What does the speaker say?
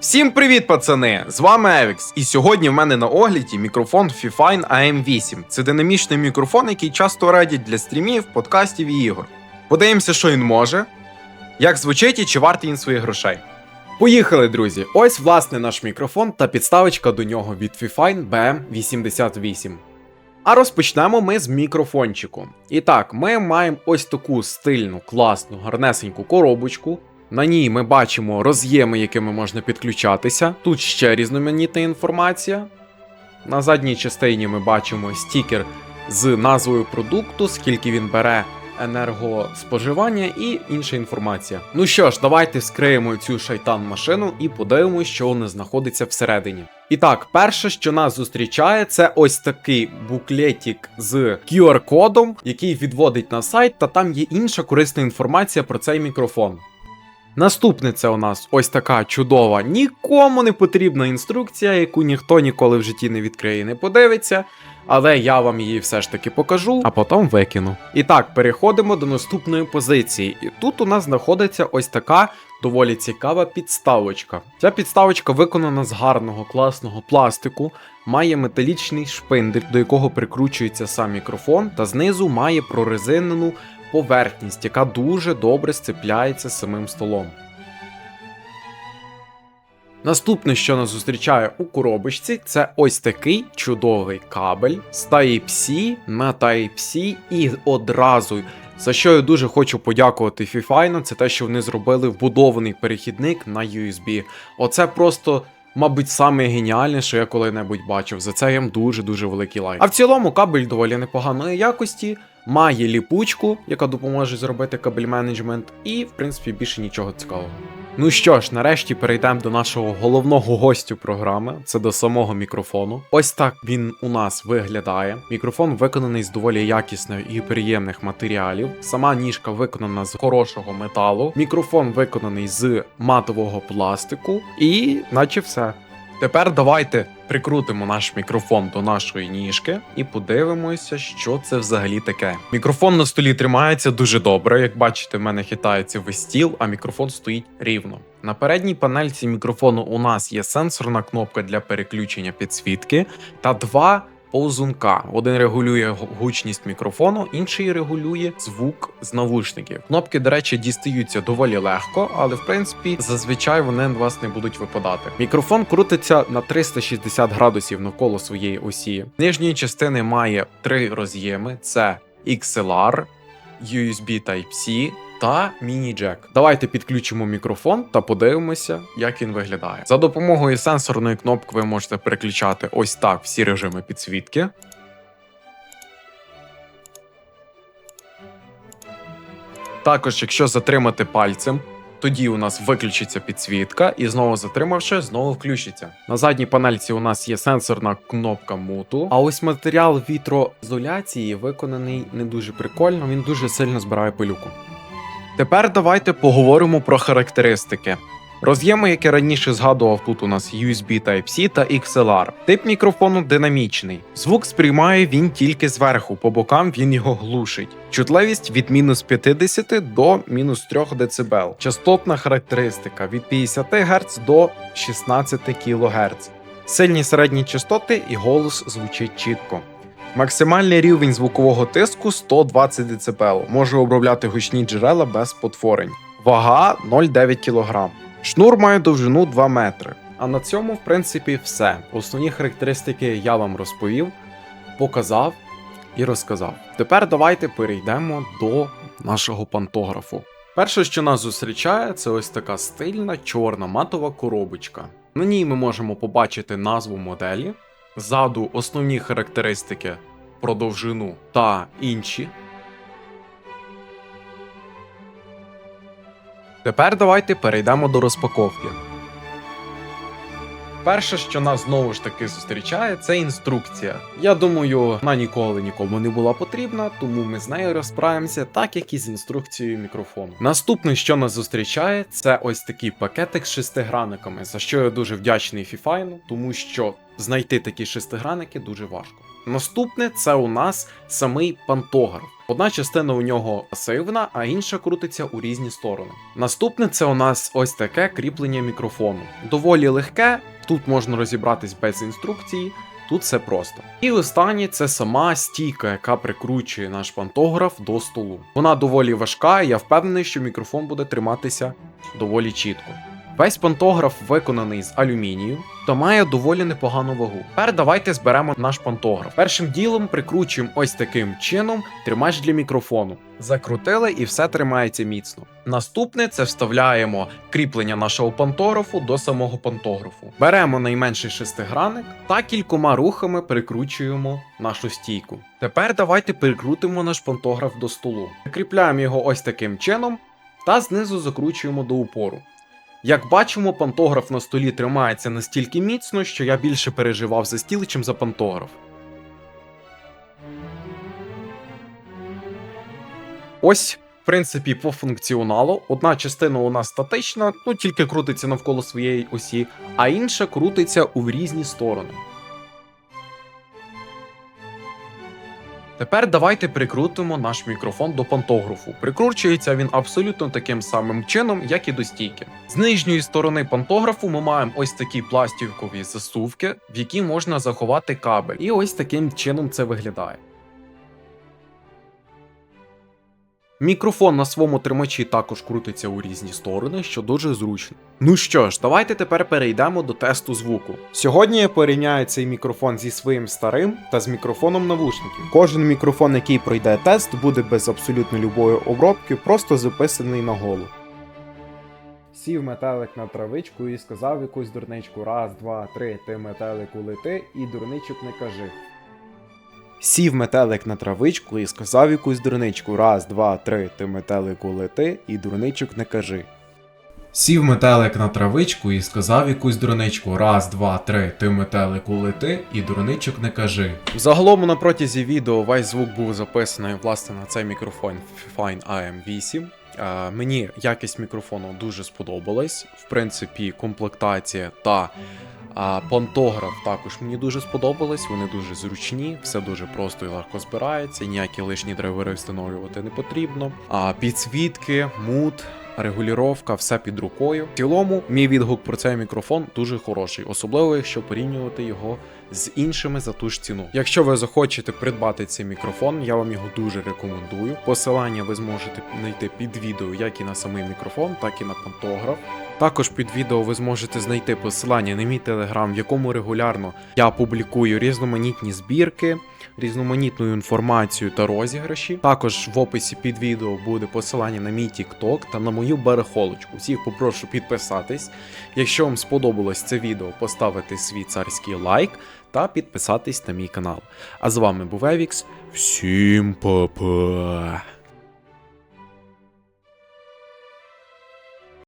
Всім привіт, пацани! З вами Евікс, і сьогодні в мене на огляді мікрофон Fifine AM8. Це динамічний мікрофон, який часто радять для стрімів, подкастів і ігор. Подивимося, що він може, як звучить і чи вартий він своїх грошей. Поїхали, друзі! Ось власне наш мікрофон та підставочка до нього від Fifine BM88. А розпочнемо ми з мікрофончику. І так, ми маємо ось таку стильну, класну, гарнесеньку коробочку. На ній ми бачимо роз'єми, якими можна підключатися. Тут ще різноманітна інформація. На задній частині ми бачимо стікер з назвою продукту, скільки він бере енергоспоживання і інша інформація. Ну що ж, давайте скриємо цю шайтан машину і подивимося, що вона знаходиться всередині. І так, перше, що нас зустрічає, це ось такий буклетик з QR-кодом, який відводить на сайт, та там є інша корисна інформація про цей мікрофон. Наступне це у нас ось така чудова, нікому не потрібна інструкція, яку ніхто ніколи в житті не відкриє і не подивиться. Але я вам її все ж таки покажу, а потім викину. І так, переходимо до наступної позиції. І тут у нас знаходиться ось така доволі цікава підставочка. Ця підставочка виконана з гарного класного пластику, має металічний шпиндель, до якого прикручується сам мікрофон, та знизу має прорезинену поверхність, яка дуже добре сцепляється з самим столом. Наступне, що нас зустрічає у коробочці, це ось такий чудовий кабель з Type-C на Type-C і одразу. За що я дуже хочу подякувати Fifine, це те, що вони зробили вбудований перехідник на USB. Оце просто, мабуть, саме геніальне, що я коли-небудь бачив. За це їм дуже-дуже великий лайк. А в цілому кабель доволі непоганої якості, має ліпучку, яка допоможе зробити кабель менеджмент, і, в принципі, більше нічого цікавого. Ну що ж, нарешті перейдемо до нашого головного гостю програми, це до самого мікрофону. Ось так він у нас виглядає. Мікрофон виконаний з доволі якісних і приємних матеріалів. Сама ніжка виконана з хорошого металу. Мікрофон виконаний з матового пластику, і наче все. Тепер давайте прикрутимо наш мікрофон до нашої ніжки і подивимося, що це взагалі таке. Мікрофон на столі тримається дуже добре. Як бачите, в мене хитається весь стіл, а мікрофон стоїть рівно. На передній панельці мікрофону у нас є сенсорна кнопка для переключення підсвітки та два повзунка. Один регулює гучність мікрофону, інший регулює звук з навушників. Кнопки, до речі, дістаються доволі легко, але в принципі зазвичай вони вас не будуть випадати. Мікрофон крутиться на 360 градусів навколо своєї осі. Нижньої частини має три роз'єми: це XLR, USB Type-C та міні-джек. Давайте підключимо мікрофон та подивимося, як він виглядає. За допомогою сенсорної кнопки ви можете переключати ось так всі режими підсвітки. Також, якщо затримати пальцем, тоді у нас виключиться підсвітка, і знову затримавши, знову включиться. На задній панельці у нас є сенсорна кнопка муту. А ось матеріал вітроізоляції виконаний не дуже прикольно, він дуже сильно збирає пилюку. Тепер давайте поговоримо про характеристики. Роз'єми, які раніше згадував, тут у нас USB Type-C та XLR. Тип мікрофону динамічний. Звук сприймає він тільки зверху, по бокам він його глушить. Чутливість від мінус 50 до мінус 3 дБ. Частотна характеристика від 50 Гц до 16 кГц. Сильні середні частоти і голос звучить чітко. Максимальний рівень звукового тиску 120 дБ. Може обробляти гучні джерела без потворень. Вага 0,9 кг. Шнур має довжину 2 метри. А на цьому, в принципі, все. Основні характеристики я вам розповів, показав і розказав. Тепер давайте перейдемо до нашого пантографу. Перше, що нас зустрічає, це ось така стильна чорна матова коробочка. На ній ми можемо побачити назву моделі, ззаду основні характеристики про довжину та інші. Тепер давайте перейдемо до розпаковки. Перше, що нас знову ж таки зустрічає, це інструкція. Я думаю, вона ніколи нікому не була потрібна, тому ми з нею розправимося, так як і з інструкцією мікрофону. Наступне, що нас зустрічає, це ось такий пакетик з шестигранниками, за що я дуже вдячний Фіфайну, тому що знайти такі шестигранники дуже важко. Наступне це у нас самий пантограф. Одна частина у нього пасивна, а інша крутиться у різні сторони. Наступне це у нас ось таке кріплення мікрофону. Доволі легке, тут можна розібратись без інструкції. Тут все просто. І останнє це сама стійка, яка прикручує наш пантограф до столу. Вона доволі важка, і я впевнений, що мікрофон буде триматися доволі чітко. Весь пантограф виконаний з алюмінію та має доволі непогану вагу. Тепер давайте зберемо наш пантограф. Першим ділом прикручуємо ось таким чином тримач для мікрофону. Закрутили і все тримається міцно. Наступне це вставляємо кріплення нашого пантографу до самого пантографу. Беремо найменший шестигранник та кількома рухами прикручуємо нашу стійку. Тепер давайте прикрутимо наш пантограф до столу. Прикріпляємо його ось таким чином та знизу закручуємо до упору. Як бачимо, пантограф на столі тримається настільки міцно, що я більше переживав за стіл, чим за пантограф. Ось, в принципі, по функціоналу. Одна частина у нас статична, ну тільки крутиться навколо своєї осі, а інша крутиться у різні сторони. Тепер давайте прикрутимо наш мікрофон до пантографу. Прикручується він абсолютно таким самим чином, як і до стійки. З нижньої сторони пантографу ми маємо ось такі пластикові засувки, в які можна заховати кабель. І ось таким чином це виглядає. Мікрофон на своєму тримачі також крутиться у різні сторони, що дуже зручно. Ну що ж, давайте тепер перейдемо до тесту звуку. Сьогодні я порівняю цей мікрофон зі своїм старим та з мікрофоном навушників. Кожен мікрофон, який пройде тест, буде без абсолютно любої обробки, просто записаний на голу. Сів метелик на травичку і сказав якусь дурничку раз, два, три, ти метелику лети, і дурничок не кажи. Сів метелик на травичку і сказав якусь дурничку раз, два, три, ти метелику лети, і дурничок не кажи. Сів метелик на травичку і сказав якусь дурничку раз, два, три, ти метелику лети, і дурничок не кажи. Загалом на протязі відео весь звук був записаний власне на цей мікрофон Fine AM8. Е, мені якість мікрофону дуже сподобалась. В принципі, комплектація та а пантограф також мені дуже сподобались, вони дуже зручні, все дуже просто і легко збирається, ніякі лишні драйвери встановлювати не потрібно. А підсвітки, мут, регулювання, все під рукою. В цілому, мій відгук про цей мікрофон дуже хороший, особливо якщо порівнювати його з іншими за ту ж ціну. Якщо ви захочете придбати цей мікрофон, я вам його дуже рекомендую. Посилання ви зможете знайти під відео як і на самий мікрофон, так і на пантограф. Також під відео ви зможете знайти посилання на мій телеграм, в якому регулярно я публікую різноманітні збірки, різноманітну інформацію та розіграші. Також в описі під відео буде посилання на мій TikTok та на мою берехолочку. Всіх попрошу підписатись. Якщо вам сподобалось це відео, поставити свій царський лайк та підписатись на мій канал. А з вами був Евікс. Всім па-па!